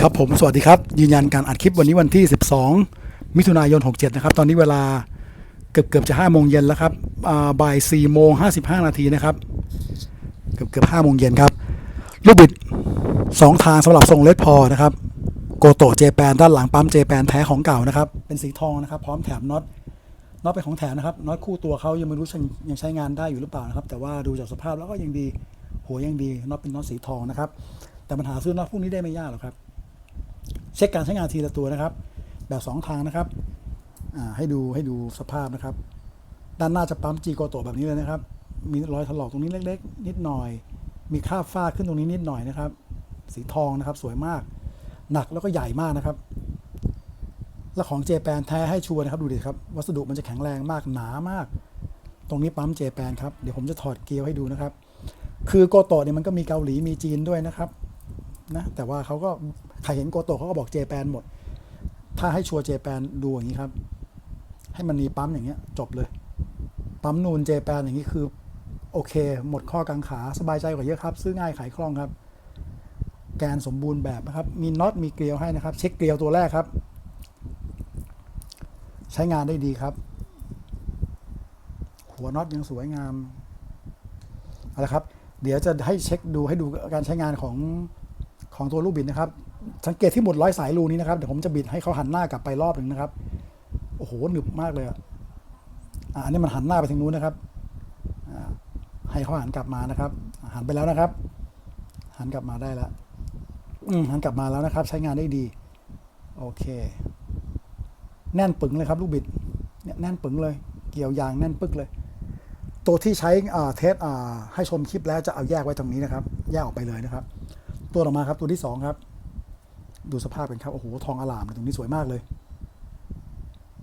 ครับผมสวัสดีครับ ยืนยันการอัดคลิปวันนี้วันที่ 12 มิถุนายน 67 นะครับ ตอนนี้เวลาเกือบเกือบจะ5โมงเย็นแล้วครับบ่าย4โมง55 นาทีนะครับ เกือบเกือบ5โมงเย็นครับ ลูกบิด 2 ทางสำหรับทรงเลดพอนะครับ โกโตเจแปนด้านหลังปั๊มเจแปนแท้ของเก่านะครับ เป็นสีทองนะครับ พร้อมแถมน็อตน็อตเป็นของแถมนะครับน็อตคู่ตัวเขายังไม่รู้ยังใช้งานได้อยู่หรือเปล่านะครับ แต่ว่าดูจากสภาพแล้วก็ยังดีหัวยังดีน็อตเป็นน็อตสีทองนะครับ แต่ปัญหาซื้อน็อตพวกนี้ได้ไม่ยากหรอกครับ เช็คการใช้งานทีละตัวนะครับ แบบสองทางนะครับให้ดูให้ดูสภาพนะครับ ด้านหน้าจะปั๊มจีโกโตแบบนี้เลยนะครับ มีรอยถลอกตรงนี้เล็ก ๆ นิดหน่อย มีคราบฝ้าขึ้นตรงนี้นิดหน่อยนะครับ สีทองนะครับสวยมาก หนักแล้วก็ใหญ่มากนะครับ แล้วของเจแปนแท้ให้ชัวร์นะครับดูดิครับวัสดุมันจะแข็งแรงมากหนามาก ตรงนี้ปั๊มเจแปนครับเดี๋ยวผมจะถอดเกลียวให้ดูนะครับ คือโกโตเนี่ยมันก็มีเกาหลีมีจีนด้วยนะครับนะแต่ว่าเขาก็ ใครเห็นโกโตเขาก็บอกเจแปนหมด ถ้าให้ชัวร์เจแปนดูอย่างนี้ครับ ให้มันมีปั๊มอย่างเงี้ย จบเลย ปั๊มนูนเจแปนอย่างนี้คือ โอเค หมดข้อกังขาสบายใจกว่าเยอะครับ ซื้อง่ายขายคล่องครับ แกนสมบูรณ์แบบนะครับ มีน็อตมีเกลียวให้นะครับ เช็คเกลียวตัวแรกครับ ใช้งานได้ดีครับ หัวน็อตยังสวยงามเอาละครับ เดี๋ยวจะให้เช็คดูให้ดูการใช้งานของของตัวลูกบิดนะครับ สังเกตที่หมุดร้อยสายรูนี้นะครับเดี๋ยวผมจะบิดให้เขาหันหน้ากลับไปรอบหนึ่งนะครับ โอ้โหหนึบมากเลยอะอันนี้มันหันหน้าไปทางนู้นนะครับให้เขาหันกลับมานะครับ หันไปแล้วนะครับ หันกลับมาได้แล้วอืหันกลับมาแล้วนะครับ ใช้งานได้ดี โอเค แน่นปึงเลยครับ ลูกบิดเนี่ยแน่นปึงเลย เกี่ยวยางแน่นปึกเลย ตัวที่ใช้เทสให้ชมคลิปแล้วจะเอาแยกไว้ตรงนี้นะครับ แยกออกไปเลยนะครับ ตัวต่อมาครับตัวที่สองครับ ดูสภาพเป็นครับ โอ้โห ทองอลามตรงนี้สวยมากเลย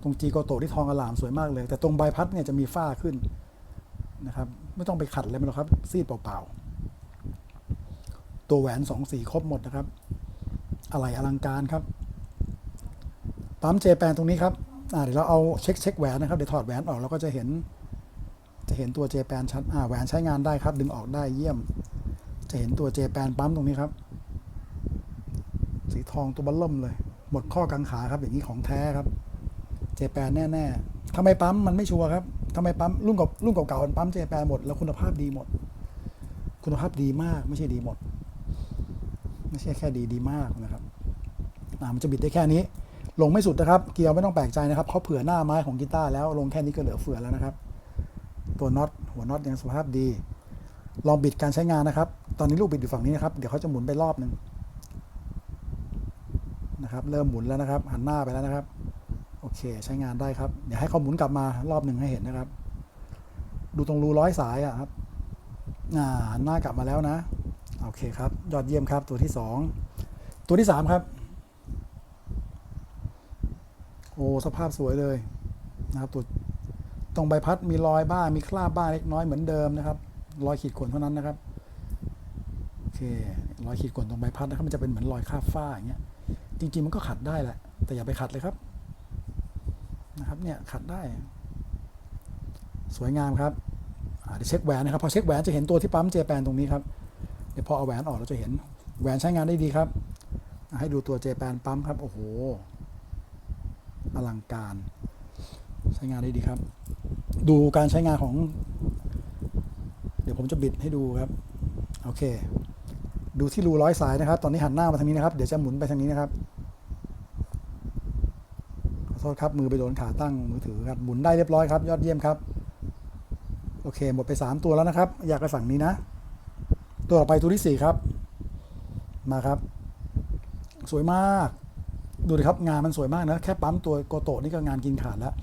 ตรงจีโกโตที่ทองอลามสวยมากเลย แต่ตรงใบพัดเนี่ยจะมีฝ้าขึ้นนะครับ ไม่ต้องไปขัดเลยมันหรอกครับ ซีดเปล่าๆ ตัวแหวนสองสีครบหมดนะครับ อะไรอลังการครับ ปั๊มเจแปนตรงนี้ครับอ่าเดี๋ยวเราเอาเช็คเช็คแหวนนะครับ เดี๋ยวถอดแหวนออกแล้วก็จะเห็น จะเห็นตัวเจแปนชัดอ่าแหวนใช้งานได้ครับ ดึงออกได้เยี่ยม จะเห็นตัวเจแปนปั๊มตรงนี้ครับ สีทองตัวบัลล่มเลย หมดข้อกังขาครับ อย่างนี้ของแท้ครับ เจแปนแน่ๆทำไมปั๊มมันไม่ชัวร์ครับทำไมปั๊มรุ่นกับรุ่นเก่าๆมันปั๊มเจแปนหมดแล้วคุณภาพดีหมด คุณภาพดีมากไม่ใช่ดีหมด ไม่ใช่แค่ดีดีมากนะครับมันจะบิดได้แค่นี้ ลงไม่สุดนะครับ เกียร์ไม่ต้องแปลกใจนะครับเขาเผื่อหน้าไม้ของกีตาร์แล้วลงแค่นี้ก็เหลือเฟือแล้วนะครับ ตัวน็อตหัวน็อตยังสภาพดี ลองบิดการใช้งานนะครับ ตอนนี้ลูกบิดอยู่ฝั่งนี้นะครับ เดี๋ยวเขาจะหมุนไปรอบหนึ่ง นะครับ เริ่มหมุนแล้วนะครับ หันหน้าไปแล้วนะครับ โอเค ใช้งานได้ครับ เดี๋ยวให้เขาหมุนกลับมารอบหนึ่งให้เห็นนะครับ ดูตรงรูร้อยสายอะครับหันหน้ากลับมาแล้วนะ โอเคครับ ยอดเยี่ยมครับ ตัวที่สองตัวที่สามครับ โอ้ สภาพสวยเลยนะครับ ตัวตรงใบพัดมีรอยบ้าง มีคราบบ้างเล็กน้อยเหมือนเดิมนะครับ รอยขีดข่วนเท่านั้นนะครับ โอเค รอยขีดข่วนตรงใบพัดนะครับ มันจะเป็นเหมือนรอยคราบฝ้าอย่างเงี้ย จริงๆมันก็ขัดได้แหละ แต่อย่าไปขัดเลยครับนะครับเนี่ยขัดได้ สวยงามครับอาเดี๋ยวเช็คแหวนนะครับพอเช็คแหวนจะเห็นตัวที่ปั๊มเจแปนตรงนี้ครับเดี๋ยวพอเอาแหวนออกเราจะเห็นแหวนใช้งานได้ดีครับ ให้ดูตัวเจแปนปั๊มครับ โอ้โห อลังการ ใช้งานได้ดีครับ ดูการใช้งานของ เดี๋ยวผมจะบิดให้ดูครับ โอเค ดูที่รูร้อยสายนะครับ ตอนนี้หันหน้ามาทางนี้นะครับ เดี๋ยวจะหมุนไปทางนี้นะครับ ขอโทษครับ มือไปโดนขาตั้งมือถือครับ หมุนได้เรียบร้อยครับ ยอดเยี่ยมครับ โอเค หมดไป 3 ตัวแล้วนะครับ อยากไปฝั่งนี้นะ ตัวต่อไปตัวที่ 4 ครับ มาครับ สวยมาก ดูดิครับ งานมันสวยมากนะ แค่ปั๊มตัวโกโตะนี่ก็งานกินขาดแล้ว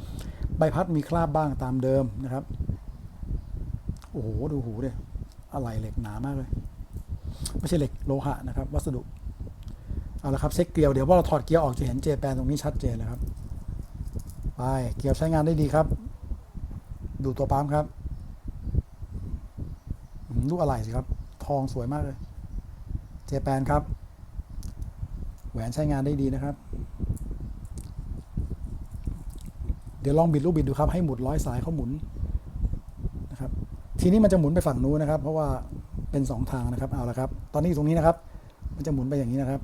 ใบพัดมีคราบบ้างตามเดิมนะครับ โอ้โห ดูหูดิอะไรเหล็กหนามากเลย ไม่ใช่เหล็กโลหะนะครับ วัสดุ เอาละครับเช็คเกลียวเดี๋ยวพอเราถอดเกียร์ออกจะเห็นเจแปนตรงนี้ชัดเจนเลยครับ ไปเกียร์ใช้งานได้ดีครับ ดูตัวปั๊มครับลูกอะไรสิครับ ทองสวยมากเลย เจแปนครับ แหวนใช้งานได้ดีนะครับ เดี๋ยวลองบิดลูกบิดดูครับ ให้หมุดร้อยสายเขาหมุนนะครับ ทีนี้มันจะหมุนไปฝั่งนู้นนะครับ เพราะว่า เป็นสองทางนะครับเอาละครับ ตอนนี้ตรงนี้นะครับ มันจะหมุนไปอย่างนี้นะครับ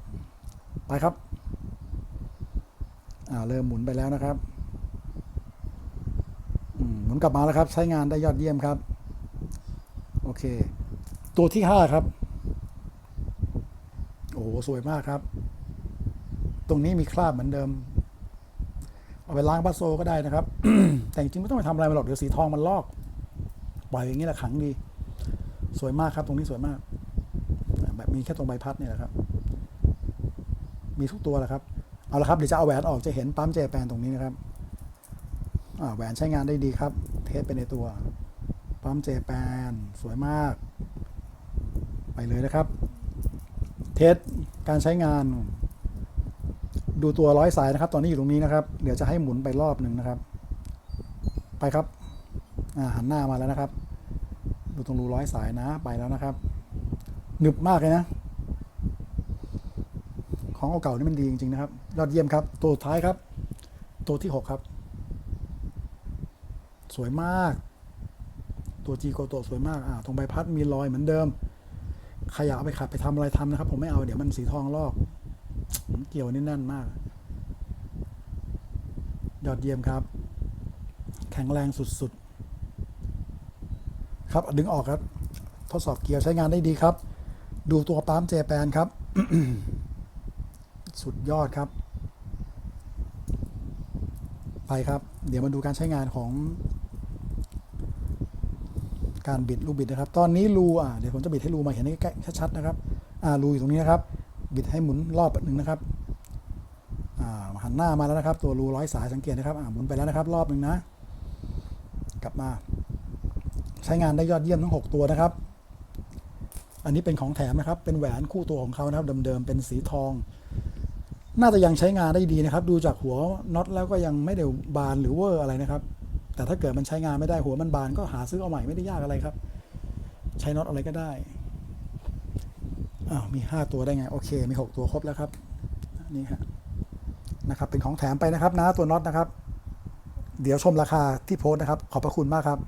ไปครับอ่าเริ่มหมุนไปแล้วนะครับหมุนกลับมาแล้วครับ ใช้งานได้ยอดเยี่ยมครับ โอเค ตัวที่ห้าครับ โอ้โหสวยมากครับ ตรงนี้มีคราบเหมือนเดิมเอาไปล้างบัสโซก็ได้นะครับ แต่จริงๆไม่ต้องไปทำอะไรมันหรอกเดี๋ยวสีทองมันลอก ปล่อยอย่างนี้แหละขังดี สวยมากครับ ตรงนี้สวยมาก แบบมีแค่ตรงใบพัดเนี่ยแหละครับ มีทุกตัวแหละครับ เอาละครับเดี๋ยวจะเอาแหวนออกจะเห็นปั๊มเจแปนตรงนี้นะครับแหวนใช้งานได้ดีครับ เทสไปในตัว ปั๊มเจแปนสวยมาก ไปเลยนะครับ เทสการใช้งาน ดูตัวร้อยสายนะครับ ตอนนี้อยู่ตรงนี้นะครับ เดี๋ยวจะให้หมุนไปรอบหนึ่งนะครับ ไปครับหันหน้ามาแล้วนะครับ ดูตรงรูร้อยสายนะ ไปแล้วนะครับหนึบมากเลยนะ ของเก่าๆนี่มันดีจริงๆนะครับ ยอดเยี่ยมครับ ตัวท้ายครับ ตัวที่หกครับ สวยมาก ตัวจีโกโตสวยมากอ่าตรงใบพัดมีรอยเหมือนเดิมใครอยากเอาไปขัดไปทำอะไรทำนะครับ ผมไม่เอาเดี๋ยวมันสีทองลอก เกี่ยวนี่แน่นมาก ยอดเยี่ยมครับ แข็งแรงสุดๆ ครับ ดึงออกครับ ทดสอบเกียร์ใช้งานได้ดีครับ ดูตัวปั๊มเจแปนครับ สุดยอดครับ ไปครับ เดี๋ยวมาดูการใช้งานของ การบิดลูกบิดนะครับ ตอนนี้รูอ่าเดี๋ยวผมจะบิดให้รูมาเห็นใกล้ๆชัดๆนะครับ อ่ารูอยู่ตรงนี้นะครับ บิดให้หมุนรอบหนึ่งนะครับ อ่าหันหน้ามาแล้วนะครับ ตัวรูร้อยสายสังเกตนะครับ อ่าหมุนไปแล้วนะครับ รอบหนึ่งนะ กลับมา ใช้งานได้ยอดเยี่ยมทั้ง 6 ตัวนะครับ อันนี้เป็นของแถมนะครับ เป็นแหวนคู่ตัวของเขานะครับเดิมๆเป็นสีทอง น่าจะยังใช้งานได้ดีนะครับ ดูจากหัวน็อตแล้วก็ยังไม่ได้บานหรือเวอร์อะไรนะครับ แต่ถ้าเกิดมันใช้งานไม่ได้หัวมันบานก็หาซื้อเอาใหม่ไม่ได้ยากอะไรครับ ใช้น็อตอะไรก็ได้อ้าวมี 5 ตัวได้ไง โอเค มี 6 ตัวครบแล้วครับ นี่ฮะนะครับ เป็นของแถมไปนะครับนะตัวน็อตนะครับ เดี๋ยวชมราคาที่โพสต์นะครับ ขอบพระคุณมากครับ